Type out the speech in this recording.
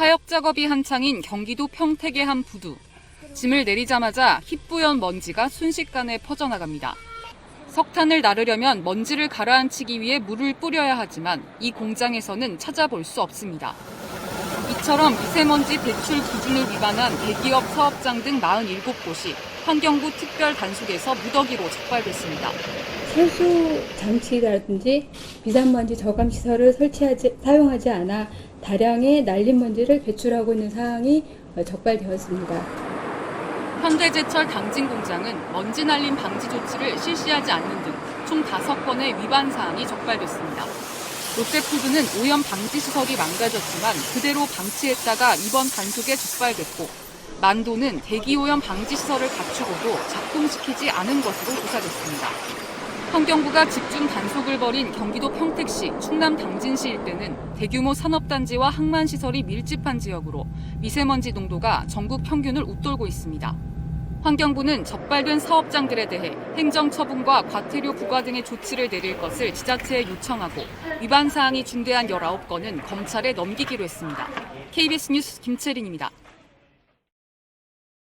하역 작업이 한창인 경기도 평택의 한 부두. 짐을 내리자마자 희뿌연 먼지가 순식간에 퍼져나갑니다. 석탄을 나르려면 먼지를 가라앉히기 위해 물을 뿌려야 하지만 이 공장에서는 찾아볼 수 없습니다. 이처럼 미세먼지 배출 기준을 위반한 대기업 사업장 등 47곳이 환경부 특별 단속에서 무더기로 적발됐습니다. 세수 장치라든지 미세먼지 저감 시설을 설치하지 사용하지 않아 다량의 날린 먼지를 배출하고 있는 사항이 어, 적발되었습니다. 현대제철 당진 공장은 먼지 날림 방지 조치를 실시하지 않는 등 총 5건의 위반 사항이 적발됐습니다. 롯데푸드는 오염 방지 시설이 망가졌지만 그대로 방치했다가 이번 단속에 적발됐고 만도는 대기오염 방지 시설을 갖추고도 작동시키지 않은 것으로 조사됐습니다. 환경부가 집중 단속을 벌인 경기도 평택시, 충남 당진시 일대는 대규모 산업단지와 항만시설이 밀집한 지역으로 미세먼지 농도가 전국 평균을 웃돌고 있습니다. 환경부는 적발된 사업장들에 대해 행정처분과 과태료 부과 등의 조치를 내릴 것을 지자체에 요청하고 위반 사항이 중대한 19건은 검찰에 넘기기로 했습니다. KBS 뉴스 김채린입니다.